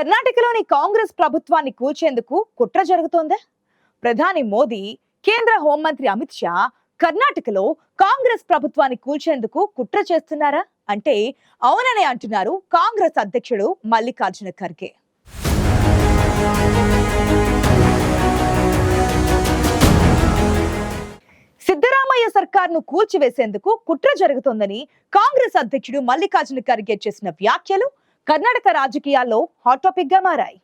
కర్ణాటకలోని కాంగ్రెస్ ప్రభుత్వాన్ని కూల్చేందుకు కుట్ర జరుగుతోందా? ప్రధాని మోదీ కేంద్ర హోంమంత్రి అమిత్ షా కర్ణాటకలో కాంగ్రెస్ ప్రభుత్వాన్ని కూల్చేందుకు కుట్ర చేస్తున్నారా? అంటే అవుననే అంటున్నారు కాంగ్రెస్ అధ్యక్షుడు మల్లికార్జున ఖర్గే. సిద్ధరామయ్య సర్కార్ను కూల్చివేసేందుకు కుట్ర జరుగుతోందని కాంగ్రెస్ అధ్యక్షుడు మల్లికార్జున ఖర్గే చేసిన వ్యాఖ్యలు కర్ణాటక రాజకీయాల్లో హాట్ టాపిక్గా మారాయి.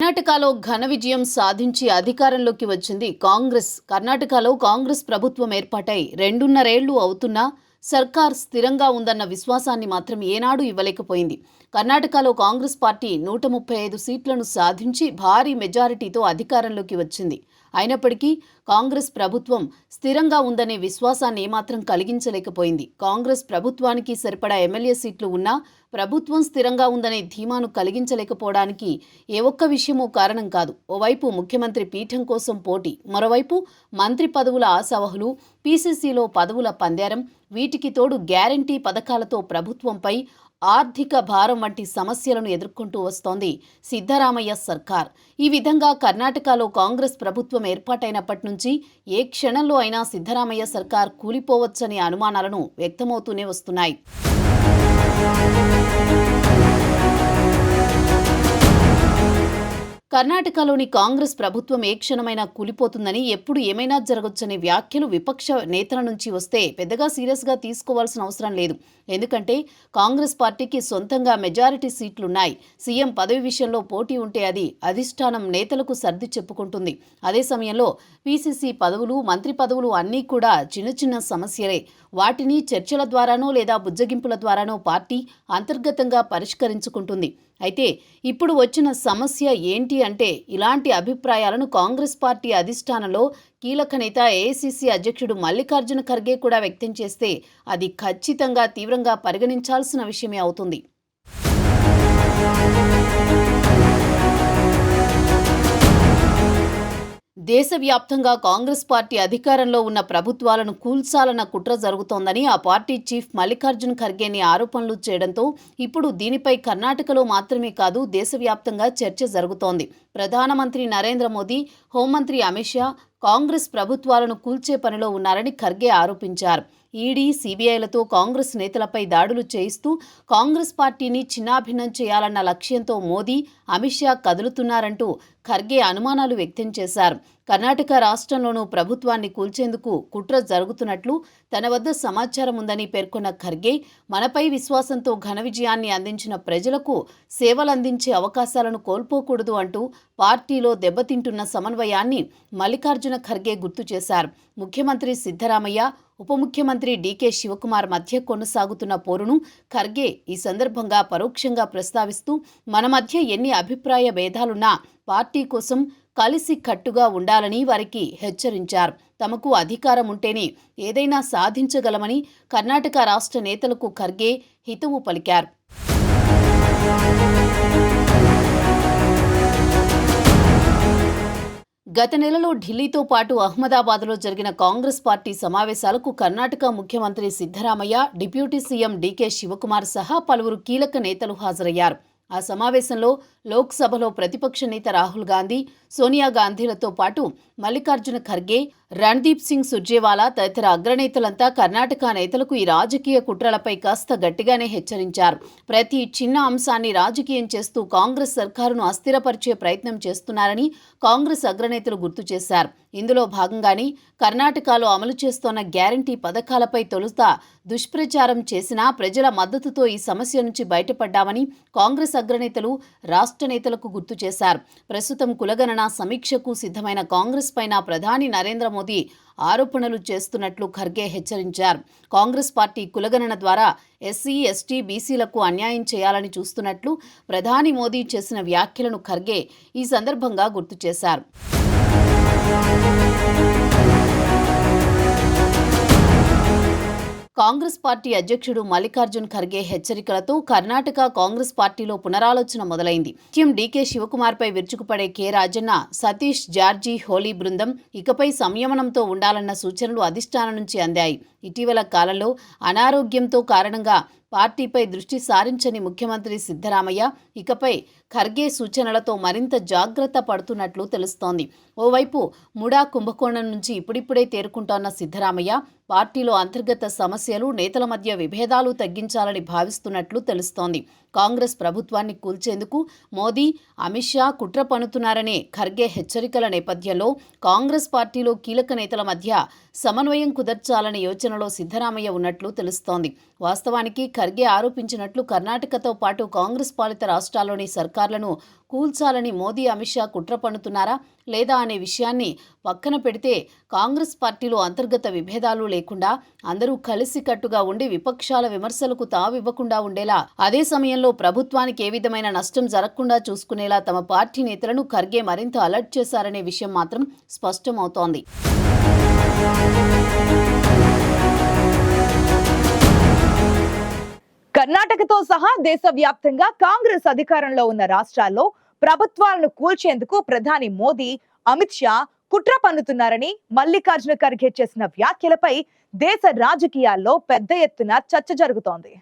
కర్ణాటకలో ఘన విజయం సాధించి అధికారంలోకి వచ్చింది కాంగ్రెస్. కర్ణాటకలో కాంగ్రెస్ ప్రభుత్వం ఏర్పాటై రెండున్నరేళ్ళు అవుతున్నా సర్కార్ స్థిరంగా ఉందన్న విశ్వాసాన్ని మాత్రం ఏనాడు ఇవ్వలేకపోయింది. కర్ణాటకలో కాంగ్రెస్ పార్టీ నూట ముప్పై ఐదు సీట్లను సాధించి భారీ మెజారిటీతో అధికారంలోకి వచ్చింది. అయినప్పటికీ కాంగ్రెస్ ప్రభుత్వం స్థిరంగా ఉందనే విశ్వాసాన్ని ఏమాత్రం కలిగించలేకపోయింది. కాంగ్రెస్ ప్రభుత్వానికి సరిపడా ఎమ్మెల్యే సీట్లు ఉన్నా ప్రభుత్వం స్థిరంగా ఉందనే ధీమాను కలిగించలేకపోవడానికి ఏ ఒక్క విషయమూ కారణం కాదు. ఓవైపు ముఖ్యమంత్రి పీఠం కోసం పోటీ మరోవైపు మంత్రి పదవుల ఆశావహులు పీసీసీలో పదవుల పందేరం వీటికి తోడు గ్యారంటీ పథకాలతో ప్రభుత్వంపై ఆర్థిక భారం వంటి సమస్యలను ఎదుర్కొంటూ వస్తోంది సిద్ధరామయ్య సర్కార్. ఈ విధంగా కర్ణాటకలో కాంగ్రెస్ ప్రభుత్వం ఏర్పాటైనప్పటి నుంచి ఏ క్షణంలో అయినా సిద్ధరామయ్య సర్కార్ కూలిపోవచ్చనే అనుమానాలను వ్యక్తమవుతూనే వస్తున్నాయి. కర్ణాటకలోని కాంగ్రెస్ ప్రభుత్వం ఏ క్షణమైనా కూలిపోతుందని ఎప్పుడు ఏమైనా జరగొచ్చనే వ్యాఖ్యలు విపక్ష నేతల నుంచి వస్తే పెద్దగా సీరియస్గా తీసుకోవాల్సిన అవసరం లేదు. ఎందుకంటే కాంగ్రెస్ పార్టీకి సొంతంగా మెజారిటీ సీట్లున్నాయి. సీఎం పదవి విషయంలో పోటీ ఉంటే అది అధిష్టానం నేతలకు సర్ది చెప్పుకుంటుంది. అదే సమయంలో పీసీసీ పదవులు మంత్రి పదవులు అన్నీ కూడా చిన్న చిన్న సమస్యలే. వాటిని చర్చల ద్వారానో లేదా బుజ్జగింపుల ద్వారానో పార్టీ అంతర్గతంగా పరిష్కరించుకుంటుంది. అయితే ఇప్పుడు వచ్చిన సమస్య ఏంటి అంటే ఇలాంటి అభిప్రాయాలను కాంగ్రెస్ పార్టీ అధిష్టానంలో కీలక నేత ఏఐసిసి అధ్యక్షుడు మల్లికార్జున ఖర్గే కూడా వ్యక్తం చేస్తే అది ఖచ్చితంగా తీవ్రంగా పరిగణించాల్సిన విషయమే అవుతుంది. దేశవ్యాప్తంగా కాంగ్రెస్ పార్టీ అధికారంలో ఉన్న ప్రభుత్వాలను కూల్చాలన్న కుట్ర జరుగుతోందని ఆ పార్టీ చీఫ్ మల్లికార్జున్ ఖర్గేని ఆరోపణలు చేయడంతో ఇప్పుడు దీనిపై కర్ణాటకలో మాత్రమే కాదు దేశవ్యాప్తంగా చర్చ జరుగుతోంది. ప్రధానమంత్రి నరేంద్ర మోదీ హోంమంత్రి అమిత్ షా కాంగ్రెస్ ప్రభుత్వాలను కూల్చే పనిలో ఉన్నారని ఖర్గే ఆరోపించారు. ఈడీ సీబీఐలతో కాంగ్రెస్ నేతలపై దాడులు చేయిస్తూ కాంగ్రెస్ పార్టీని చిన్నాభిన్నం చేయాలన్న లక్ష్యంతో మోదీ అమిత్ షా కదులుతున్నారంటూ ఖర్గే అనుమానాలు వ్యక్తం చేశారు. కర్ణాటక రాష్ట్రంలోనూ ప్రభుత్వాన్ని కూల్చేందుకు కుట్ర జరుగుతున్నట్లు తన వద్ద సమాచారం ఉందని పేర్కొన్న ఖర్గే మనపై విశ్వాసంతో ఘన విజయాన్ని అందించిన ప్రజలకు సేవలందించే అవకాశాలను కోల్పోకూడదు అంటూ పార్టీలో దెబ్బతింటున్న సమన్వయాన్ని మల్లికార్జున ఖర్గే గుర్తు చేశారు. ముఖ్యమంత్రి సిద్ధరామయ్య ఉప ముఖ్యమంత్రి డీకే శివకుమార్ మధ్య కొనసాగుతున్న పోరును ఖర్గే ఈ సందర్భంగా పరోక్షంగా ప్రస్తావిస్తూ మన మధ్య ఎన్ని అభిప్రాయ భేదాలున్నా పార్టీ కోసం కలిసి కట్టుగా ఉండాలని వారికి హెచ్చరించారు. తమకు అధికారం ఉంటేనే ఏదైనా సాధించగలమని కర్ణాటక రాష్ట్ర నేతలకు ఖర్గే హితవు పలికారు. గత నెలలో ఢిల్లీతో పాటు అహ్మదాబాద్లో జరిగిన కాంగ్రెస్ పార్టీ సమావేశాలకు కర్ణాటక ముఖ్యమంత్రి Siddaramaiah deputy CM DK Shivakumar సహా పలువురు కీలక నేతలు హాజరయ్యారు. ఆ సమావేశంలో లోక్సభలో ప్రతిపక్ష నేత రాహుల్ గాంధీ సోనియా గాంధీలతో పాటు మల్లికార్జున ఖర్గే రణ్దీప్ సింగ్ సుర్జేవాలా తదితర అగ్రనేతలంతా కర్ణాటక నేతలకు ఈ రాజకీయ కుట్రలపై కాస్త గట్టిగానే హెచ్చరించారు. ప్రతి చిన్న అంశాన్ని రాజకీయం చేస్తూ కాంగ్రెస్ సర్కారును అస్థిరపరిచే ప్రయత్నం చేస్తున్నారని కాంగ్రెస్ అగ్రనేతలు గుర్తు చేశారు. ఇందులో భాగంగానే కర్ణాటకలో అమలు చేస్తోన్న గ్యారంటీ పథకాలపై తొలుత దుష్ప్రచారం చేసినా ప్రజల మద్దతుతో ఈ సమస్య నుంచి బయటపడ్డామని కాంగ్రెస్ అగ్రనేతలు రాష్ట్ర నేతలకు గుర్తు చేశారు. ప్రస్తుతం కులగణన సమీక్షకు సిద్ధమైన కాంగ్రెస్ పైన ప్రధాని నరేంద్ర మోదీ మోదీ ఆరోపణలు చేస్తున్నట్లు ఖర్గే హెచ్చరించారు. కాంగ్రెస్ పార్టీ కులగణన ద్వారా ఎస్సీ ఎస్టీ బీసీలకు అన్యాయం చేయాలని చూస్తున్నట్లు ప్రధాని మోదీ చేసిన వ్యాఖ్యలను ఖర్గే ఈ సందర్భంగా గుర్తు చేశారు. కాంగ్రెస్ పార్టీ అధ్యక్షుడు మల్లికార్జున్ ఖర్గే హెచ్చరికలతో కర్ణాటక కాంగ్రెస్ పార్టీలో పునరాలోచన మొదలైంది. సీఎం డీకే శివకుమార్పై విరుచుకుపడే కె రాజన్న సతీష్ జార్జీ హోలీ బృందం ఇకపై సంయమనంతో ఉండాలన్న సూచనలు అధిష్టానం నుంచి అందాయి. ఇటీవల కాలంలో అనారోగ్యంతో కారణంగా పార్టీపై దృష్టి సారించని ముఖ్యమంత్రి సిద్ధరామయ్య ఇకపై ఖర్గే సూచనలతో మరింత జాగ్రత్త పడుతున్నట్లు తెలుస్తోంది. ఓవైపు ముడా కుంభకోణం నుంచి ఇప్పుడిప్పుడే తేరుకుంటోన్న సిద్ధరామయ్య పార్టీలో అంతర్గత సమస్యలు నేతల మధ్య విభేదాలు తగ్గించాలని భావిస్తున్నట్లు తెలుస్తోంది. కాంగ్రెస్ ప్రభుత్వాన్ని కూల్చేందుకు మోదీ అమిత్ షా కుట్ర పన్నుతున్నారనే ఖర్గే హెచ్చరికల నేపథ్యంలో కాంగ్రెస్ పార్టీలో కీలక నేతల మధ్య సమన్వయం కుదర్చాలనే యోచనలో సిద్ధరామయ్య ఉన్నట్లు తెలుస్తోంది. వాస్తవానికి ఖర్గే ఆరోపించినట్లు కర్ణాటకతో పాటు కాంగ్రెస్ పాలిత రాష్ట్రాల్లోని సర్కార్లను కూల్చాలని మోదీ అమిత్ షా కుట్ర పన్నుతున్నారా లేదా అనే విషయాన్ని పక్కన పెడితే కాంగ్రెస్ పార్టీలో అంతర్గత విభేదాలు లేకుండా అందరూ కలిసికట్టుగా ఉండి విపక్షాల విమర్శలకు తావివ్వకుండా ఉండేలా అదే సమయంలో ప్రభుత్వానికి ఏ విధమైన నష్టం జరగకుండా చూసుకునేలా తమ పార్టీ నేతలను ఖర్గే మరింత అలర్ట్ చేశారనే విషయం మాత్రం స్పష్టమవుతోంది. కర్ణాటకతో సహా దేశవ్యాప్తంగా కాంగ్రెస్ అధికారంలో ఉన్న రాష్ట్రాల్లో ప్రభుత్వాలను కూల్చేందుకు ప్రధాని మోదీ అమిత్ షా కుట్ర పన్నుతున్నారని మల్లికార్జున ఖర్గే చేసిన వ్యాఖ్యలపై దేశ రాజకీయాల్లో పెద్ద ఎత్తున చర్చ జరుగుతోంది.